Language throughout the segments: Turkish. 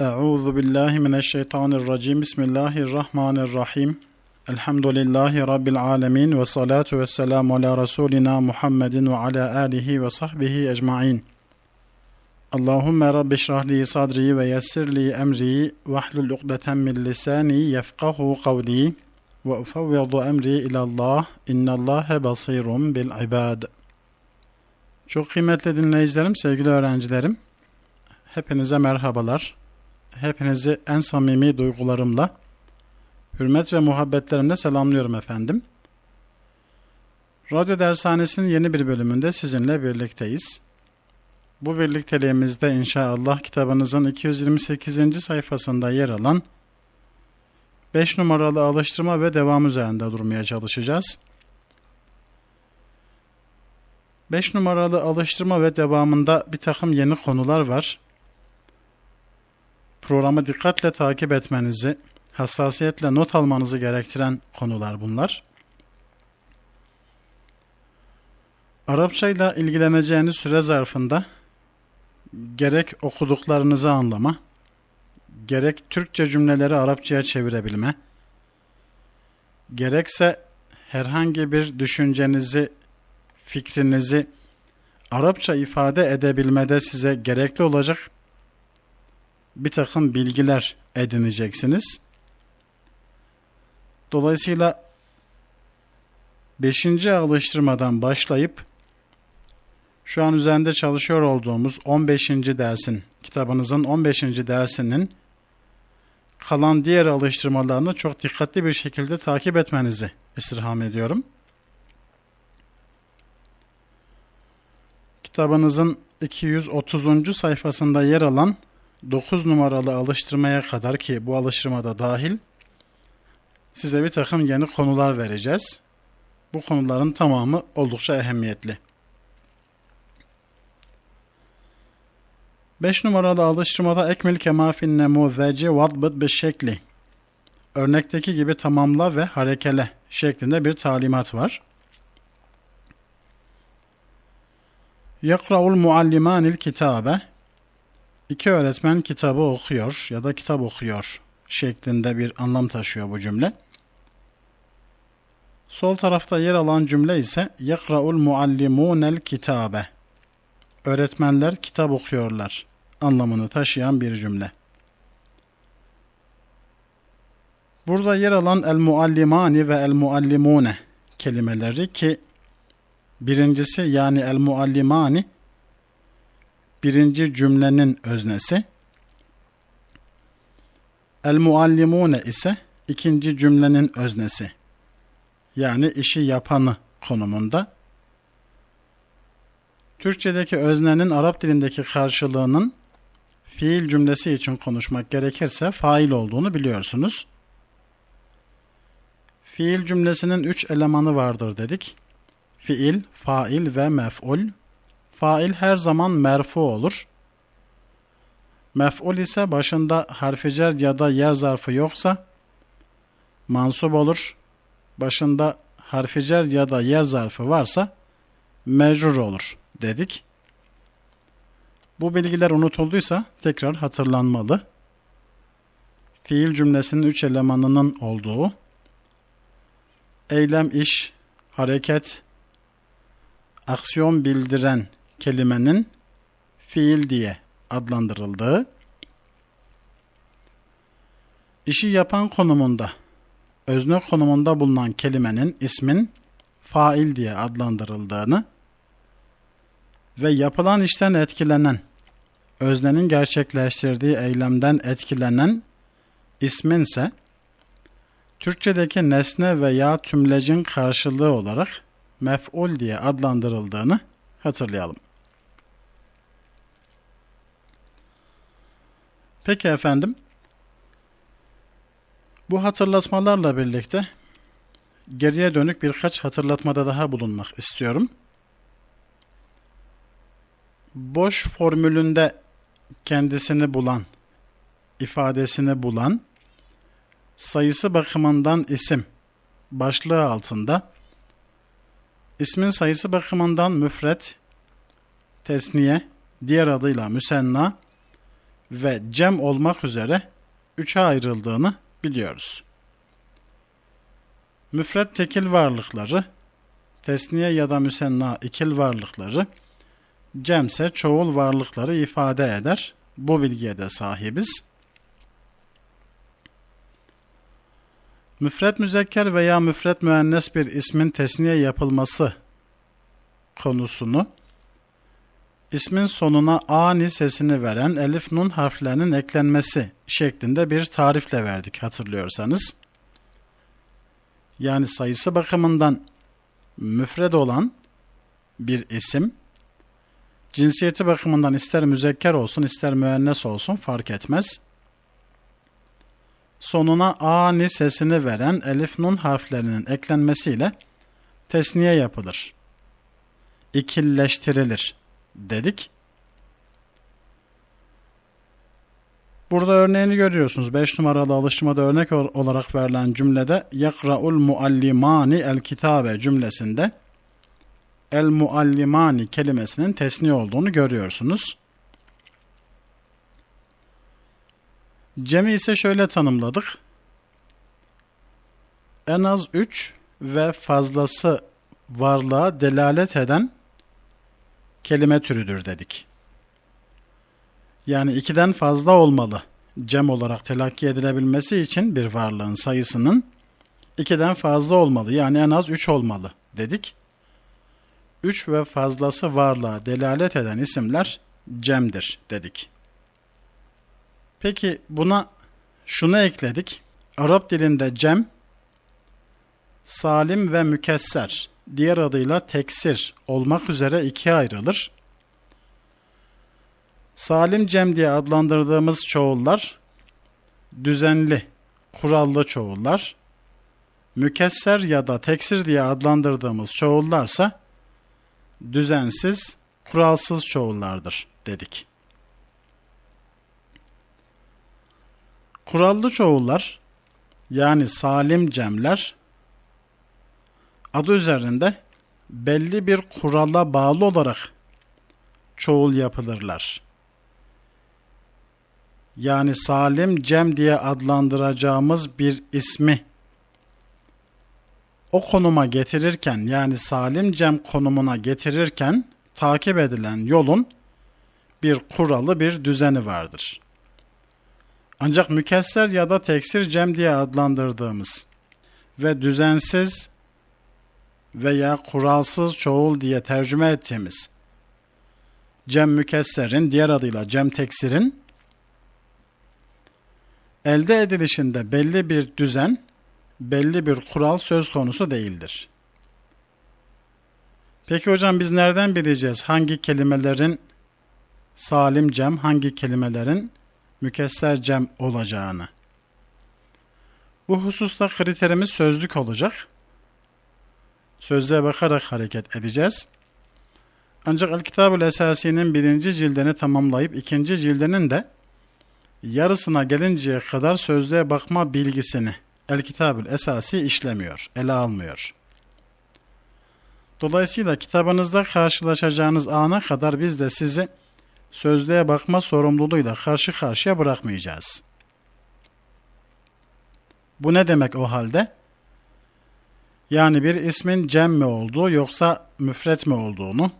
Euzu billahi mineşşeytanirracim. Bismillahirrahmanirrahim. Elhamdülillahi rabbil alamin ve salatu vesselamu ala rasulina Muhammedin ve ala alihi ve sahbihi ecmaîn. Allahumme rabbi şrah li sadri ve yessir li emri ve hlul ukdeten min lisani yefkahu kavli ve ufevvidu emri ilallah innallâhe basirun bil ibad. Çok kıymetli dinleyicilerim, sevgili öğrencilerim, hepinize merhabalar. Hepinizi en samimi duygularımla, hürmet ve muhabbetlerimle selamlıyorum efendim. Radyo Dershanesi'nin yeni bir bölümünde sizinle birlikteyiz. Bu birlikteliğimizde inşallah kitabınızın 228. sayfasında yer alan 5 numaralı alıştırma ve devam üzerinde durmaya çalışacağız. 5 numaralı alıştırma ve devamında bir takım yeni konular var. Programı dikkatle takip etmenizi, hassasiyetle not almanızı gerektiren konular bunlar. Arapça ile ilgileneceğiniz süre zarfında gerek okuduklarınızı anlama, gerek Türkçe cümleleri Arapçaya çevirebilme, gerekse herhangi bir düşüncenizi, fikrinizi Arapça ifade edebilmede size gerekli olacak bir takım bilgiler edineceksiniz. Dolayısıyla 5. alıştırmadan başlayıp şu an üzerinde çalışıyor olduğumuz 15. dersin, kitabınızın 15. dersinin kalan diğer alıştırmalarını çok dikkatli bir şekilde takip etmenizi istirham ediyorum. Kitabınızın 230. sayfasında yer alan 9 numaralı alıştırmaya kadar ki bu alıştırmada dahil size bir takım yeni konular vereceğiz. Bu konuların tamamı oldukça ehemmiyetli. 5 numaralı alıştırmada ekmil kemafin nemuzeci vadbıt bir şekli. Örnekteki gibi tamamla ve harekele şeklinde bir talimat var. Yakra'ul muallimanil kitabe İki öğretmen kitabı okuyor ya da kitap okuyor şeklinde bir anlam taşıyor bu cümle. Sol tarafta yer alan cümle ise yakra'ul muallimunel kitabe. Öğretmenler kitap okuyorlar anlamını taşıyan bir cümle. Burada yer alan el muallimani ve el muallimune kelimeleri ki birincisi yani el muallimani birinci cümlenin öznesi. El muallimune ise ikinci cümlenin öznesi. Yani işi yapanı konumunda. Türkçedeki öznenin Arap dilindeki karşılığının fiil cümlesi için konuşmak gerekirse fail olduğunu biliyorsunuz. Fiil cümlesinin üç elemanı vardır dedik. Fiil, fail ve mef'ul. Fail her zaman merfu olur. Mef'ul ise başında harfi cer ya da yer zarfı yoksa mansup olur. Başında harfi cer ya da yer zarfı varsa mecrur olur dedik. Bu bilgiler unutulduysa tekrar hatırlanmalı. Fiil cümlesinin üç elemanının olduğu eylem, iş, hareket, aksiyon bildiren kelimenin fiil diye adlandırıldığı, işi yapan konumunda, özne konumunda bulunan kelimenin ismin fail diye adlandırıldığını ve yapılan işten etkilenen, öznenin gerçekleştirdiği eylemden etkilenen ismin ise Türkçedeki nesne veya tümlecin karşılığı olarak mef'ul diye adlandırıldığını hatırlayalım. Peki efendim. Bu hatırlatmalarla birlikte geriye dönük birkaç hatırlatmada daha bulunmak istiyorum. Boş formülünde kendisini bulan, ifadesini bulan, sayısı bakımından isim başlığı altında ismin sayısı bakımından müfret, tesniye, diğer adıyla müsenna ve cem olmak üzere üçe ayrıldığını biliyoruz. Müfret tekil varlıkları, tesniye ya da müsenna ikil varlıkları, cemse çoğul varlıkları ifade eder. Bu bilgiye de sahibiz. Müfret müzekker veya müfret müennes bir ismin tesniye yapılması konusunu ismin sonuna ani sesini veren elif nun harflerinin eklenmesi şeklinde bir tarifle verdik hatırlıyorsanız. Yani sayısı bakımından müfred olan bir isim cinsiyeti bakımından ister müzekker olsun ister müennes olsun fark etmez. Sonuna ani sesini veren elif nun harflerinin eklenmesiyle tesniye yapılır. İkilleştirilir dedik. Burada örneğini görüyorsunuz. 5 numaralı alıştırmada örnek olarak verilen cümlede yakra'ul muallimani el kitabe cümlesinde el muallimani kelimesinin tesni olduğunu görüyorsunuz. Cemi ise şöyle tanımladık. En az 3 ve fazlası varlığa delalet eden kelime türüdür dedik. Yani ikiden fazla olmalı. Cem olarak telakki edilebilmesi için bir varlığın sayısının ikiden fazla olmalı. Yani en az üç olmalı dedik. Üç ve fazlası varlığa delalet eden isimler cemdir dedik. Peki buna şunu ekledik. Arap dilinde cem, salim ve mükesser diğer adıyla teksir olmak üzere ikiye ayrılır. Salim cem diye adlandırdığımız çoğullar düzenli, kurallı çoğullar. Mükesser ya da teksir diye adlandırdığımız çoğullarsa düzensiz, kuralsız çoğullardır dedik. Kurallı çoğullar yani salim cemler adı üzerinde belli bir kurala bağlı olarak çoğul yapılırlar. Yani salim cem diye adlandıracağımız bir ismi o konuma getirirken yani salim cem konumuna getirirken takip edilen yolun bir kuralı bir düzeni vardır. Ancak mükesser ya da teksir cem diye adlandırdığımız ve düzensiz veya kuralsız çoğul diye tercüme ettiğimiz cem mükesserin diğer adıyla cem teksirin elde edilişinde belli bir düzen, belli bir kural söz konusu değildir. Peki hocam biz nereden bileceğiz hangi kelimelerin salim cem, hangi kelimelerin mükesser cem olacağını? Bu hususta kriterimiz sözlük olacak sözlüğe bakarak hareket edeceğiz. Ancak El-Kitabül Esasi'nin birinci cildini tamamlayıp ikinci cildinin de yarısına gelinceye kadar sözlüğe bakma bilgisini El-Kitabül Esasi işlemiyor, ele almıyor. Dolayısıyla kitabınızda karşılaşacağınız ana kadar biz de sizi sözlüğe bakma sorumluluğuyla karşı karşıya bırakmayacağız. Bu ne demek o halde? Yani bir ismin cem mi olduğu yoksa müfret mi olduğunu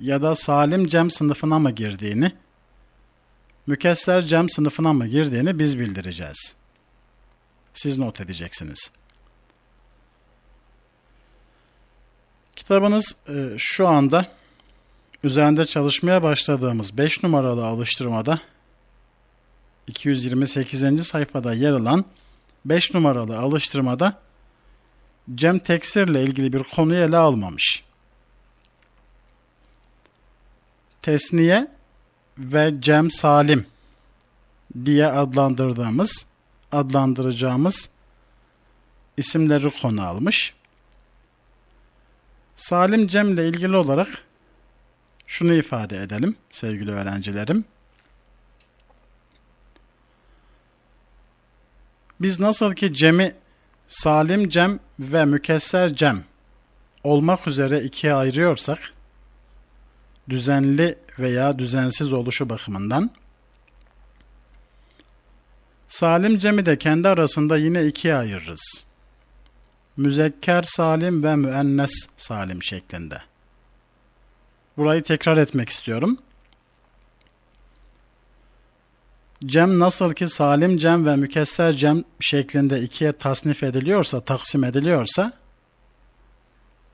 ya da salim cem sınıfına mı girdiğini, mükesser cem sınıfına mı girdiğini biz bildireceğiz. Siz not edeceksiniz. Kitabınız e, şu anda üzerinde çalışmaya başladığımız 5 numaralı alıştırmada 228. sayfada yer alan 5 numaralı alıştırmada Cem teksirle ilgili bir konuyu ele almamış. Tesniye ve Cem Salim diye adlandırdığımız, adlandıracağımız isimleri konu almış. Salim Cem ile ilgili olarak şunu ifade edelim sevgili öğrencilerim. Biz nasıl ki Cem'i salim cem ve mükesser cem olmak üzere ikiye ayırıyorsak, düzenli veya düzensiz oluşu bakımından, Salim cemi de kendi arasında yine ikiye ayırırız. Müzekker salim ve müennes salim şeklinde. Burayı tekrar etmek istiyorum. Cem nasıl ki salim cem ve mükesser cem şeklinde ikiye tasnif ediliyorsa, taksim ediliyorsa,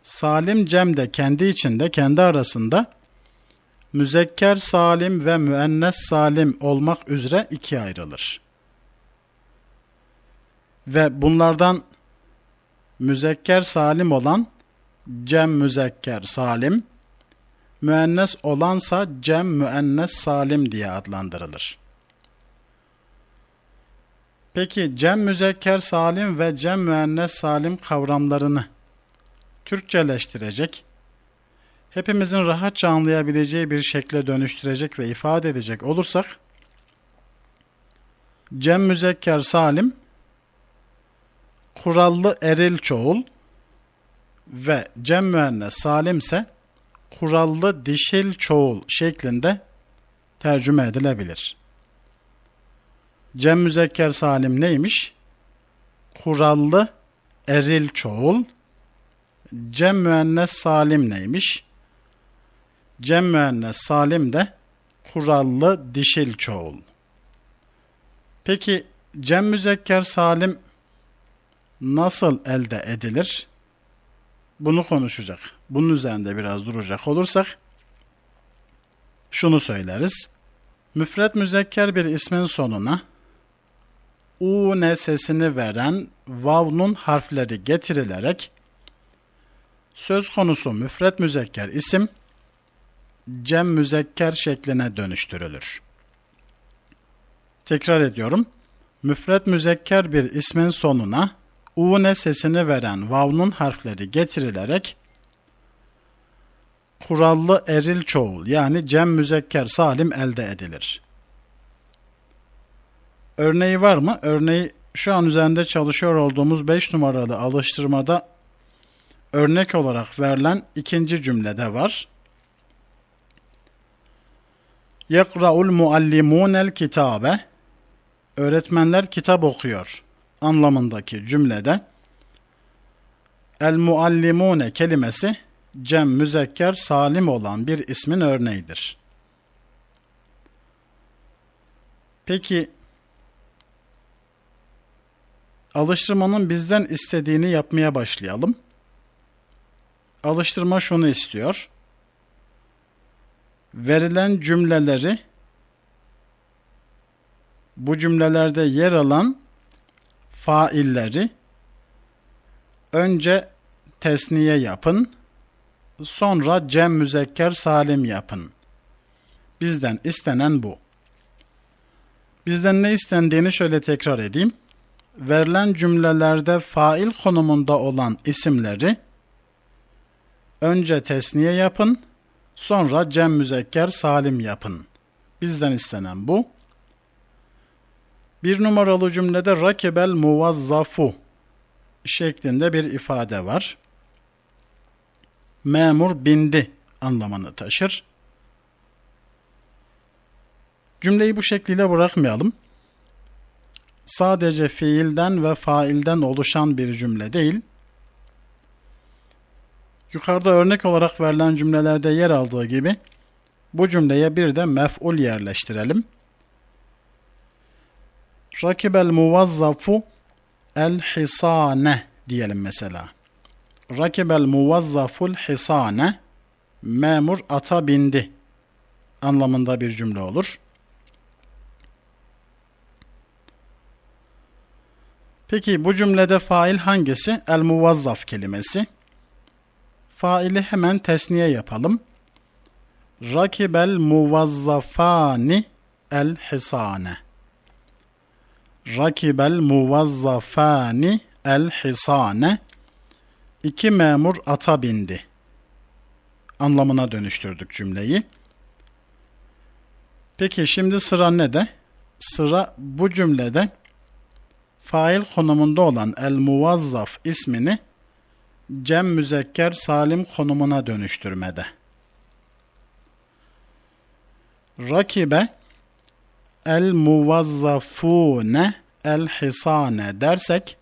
salim cem de kendi içinde, kendi arasında müzekker salim ve müennes salim olmak üzere ikiye ayrılır. Ve bunlardan müzekker salim olan cem müzekker salim, müennes olansa cem müennes salim diye adlandırılır. Peki cem müzekker salim ve cem müennes salim kavramlarını Türkçeleştirecek, hepimizin rahatça anlayabileceği bir şekle dönüştürecek ve ifade edecek olursak, cem müzekker salim, kurallı eril çoğul ve cem müennes salim ise kurallı dişil çoğul şeklinde tercüme edilebilir. Cem müzekker salim neymiş? Kurallı eril çoğul. Cem müennes salim neymiş? Cem müennes salim de kurallı dişil çoğul. Peki cem müzekker salim nasıl elde edilir? Bunu konuşacak. Bunun üzerinde biraz duracak olursak şunu söyleriz. Müfret müzekker bir ismin sonuna u sesini veren vavnun harfleri getirilerek söz konusu müfret müzekker isim cem müzekker şekline dönüştürülür. Tekrar ediyorum. Müfret müzekker bir ismin sonuna u sesini veren vavnun harfleri getirilerek kurallı eril çoğul yani cem müzekker salim elde edilir. Örneği var mı? Örneği şu an üzerinde çalışıyor olduğumuz 5 numaralı alıştırmada örnek olarak verilen ikinci cümlede var. Yekra'ul muallimunel kitabe Öğretmenler kitap okuyor anlamındaki cümlede el muallimune kelimesi cem müzekker salim olan bir ismin örneğidir. Peki alıştırmanın bizden istediğini yapmaya başlayalım. Alıştırma şunu istiyor. Verilen cümleleri bu cümlelerde yer alan failleri önce tesniye yapın, sonra cem müzekker salim yapın. Bizden istenen bu. Bizden ne istendiğini şöyle tekrar edeyim verilen cümlelerde fail konumunda olan isimleri önce tesniye yapın, sonra cem müzekker salim yapın. Bizden istenen bu. Bir numaralı cümlede rakibel muvazzafu şeklinde bir ifade var. Memur bindi anlamını taşır. Cümleyi bu şekliyle bırakmayalım sadece fiilden ve failden oluşan bir cümle değil, yukarıda örnek olarak verilen cümlelerde yer aldığı gibi bu cümleye bir de mef'ul yerleştirelim. Rakibel muvazzafu el hisane diyelim mesela. Rakibel muvazzaful hisane memur ata bindi anlamında bir cümle olur. Peki bu cümlede fail hangisi? El muvazzaf kelimesi. Faili hemen tesniye yapalım. Rakibel muvazzafani el hisane. Rakibel muvazzafani el hisane. İki memur ata bindi. Anlamına dönüştürdük cümleyi. Peki şimdi sıra ne de? Sıra bu cümlede fail konumunda olan el muvazzaf ismini cem müzekker salim konumuna dönüştürmede. Rakibe el muvazzafune el hisane dersek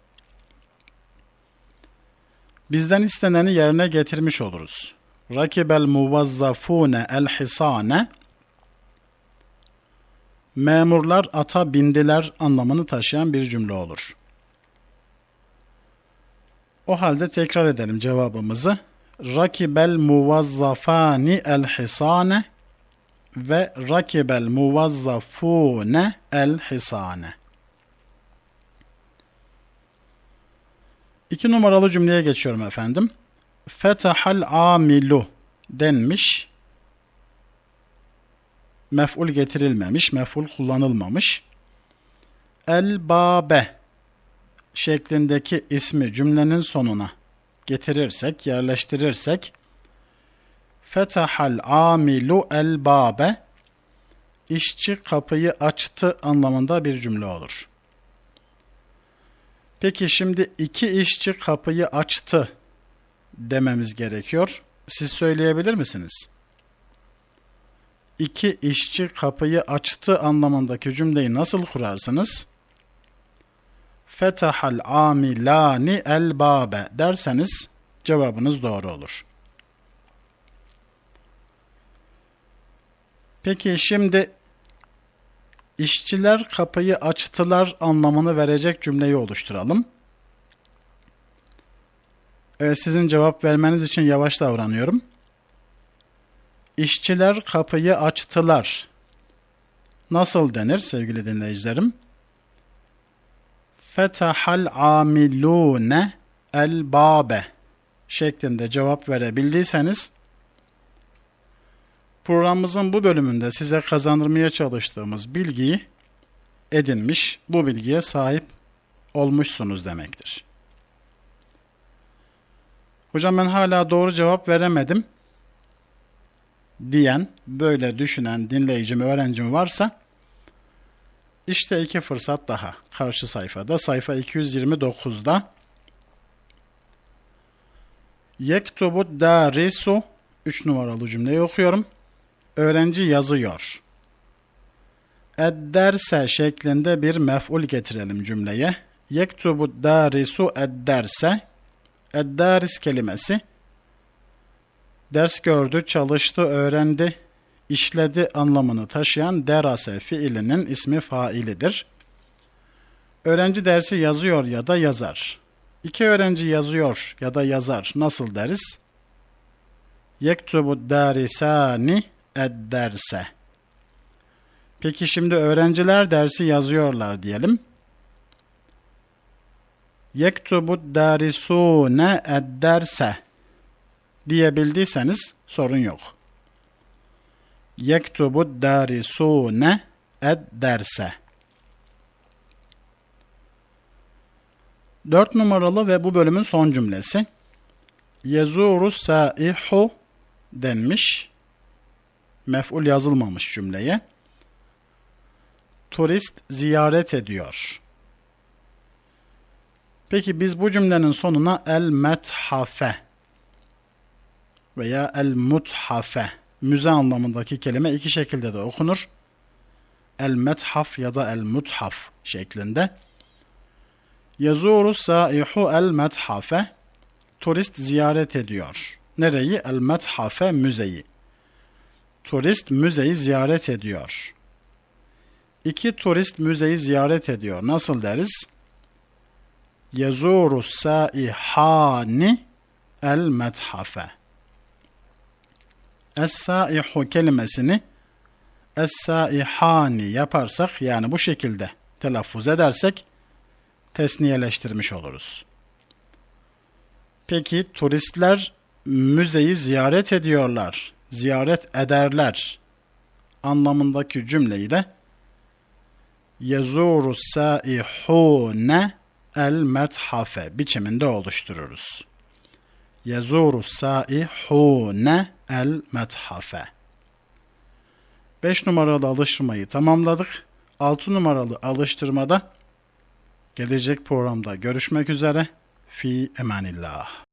bizden isteneni yerine getirmiş oluruz. Rakibel muvazzafune el hisane memurlar ata bindiler anlamını taşıyan bir cümle olur. O halde tekrar edelim cevabımızı. Rakibel muvazzafani el hisane ve rakibel muvazzafune el hisane. İki numaralı cümleye geçiyorum efendim. Fetahal amilu denmiş. Mef'ul getirilmemiş, mef'ul kullanılmamış. El babe şeklindeki ismi cümlenin sonuna getirirsek, yerleştirirsek Fetahal amilu el babe işçi kapıyı açtı anlamında bir cümle olur. Peki şimdi iki işçi kapıyı açtı dememiz gerekiyor. Siz söyleyebilir misiniz? İki işçi kapıyı açtı anlamındaki cümleyi nasıl kurarsınız? Fetahal amilani el babe derseniz cevabınız doğru olur. Peki şimdi işçiler kapıyı açtılar anlamını verecek cümleyi oluşturalım. Evet sizin cevap vermeniz için yavaş davranıyorum. İşçiler kapıyı açtılar. Nasıl denir sevgili dinleyicilerim? Fetahal amilune el babe şeklinde cevap verebildiyseniz programımızın bu bölümünde size kazandırmaya çalıştığımız bilgiyi edinmiş, bu bilgiye sahip olmuşsunuz demektir. Hocam ben hala doğru cevap veremedim diyen, böyle düşünen dinleyicim, öğrencim varsa işte iki fırsat daha karşı sayfada. Sayfa 229'da Yektubu darisu 3 numaralı cümleyi okuyorum. Öğrenci yazıyor. Edderse şeklinde bir mef'ul getirelim cümleye. Yektubu darisu edderse Eddaris kelimesi ders gördü, çalıştı, öğrendi, işledi anlamını taşıyan derase fiilinin ismi failidir. Öğrenci dersi yazıyor ya da yazar. İki öğrenci yazıyor ya da yazar nasıl deriz? Yektubu darisani ed-derse. Peki şimdi öğrenciler dersi yazıyorlar diyelim. Yektubu darisune ed-derse diyebildiyseniz sorun yok. Yektubu darisune ed-derse. Dört numaralı ve bu bölümün son cümlesi. Yezuru saihu denmiş. Mef'ul yazılmamış cümleye. Turist ziyaret ediyor. Peki biz bu cümlenin sonuna el methafe veya el muthafe müze anlamındaki kelime iki şekilde de okunur. El methaf ya da el muthaf şeklinde. Yazuru saihu el methafe turist ziyaret ediyor. Nereyi? El methafe müzeyi. Turist müzeyi ziyaret ediyor. İki turist müzeyi ziyaret ediyor. Nasıl deriz? Yazuru saihani el methafe. Es-saihu kelimesini es-saihani yaparsak yani bu şekilde telaffuz edersek tesniyeleştirmiş oluruz. Peki turistler müzeyi ziyaret ediyorlar, ziyaret ederler anlamındaki cümleyi de yazuru saihune el methafe biçiminde oluştururuz. Yazuru saihune el methafe. 5 numaralı alıştırmayı tamamladık. 6 numaralı alıştırmada gelecek programda görüşmek üzere. Fi emanillah.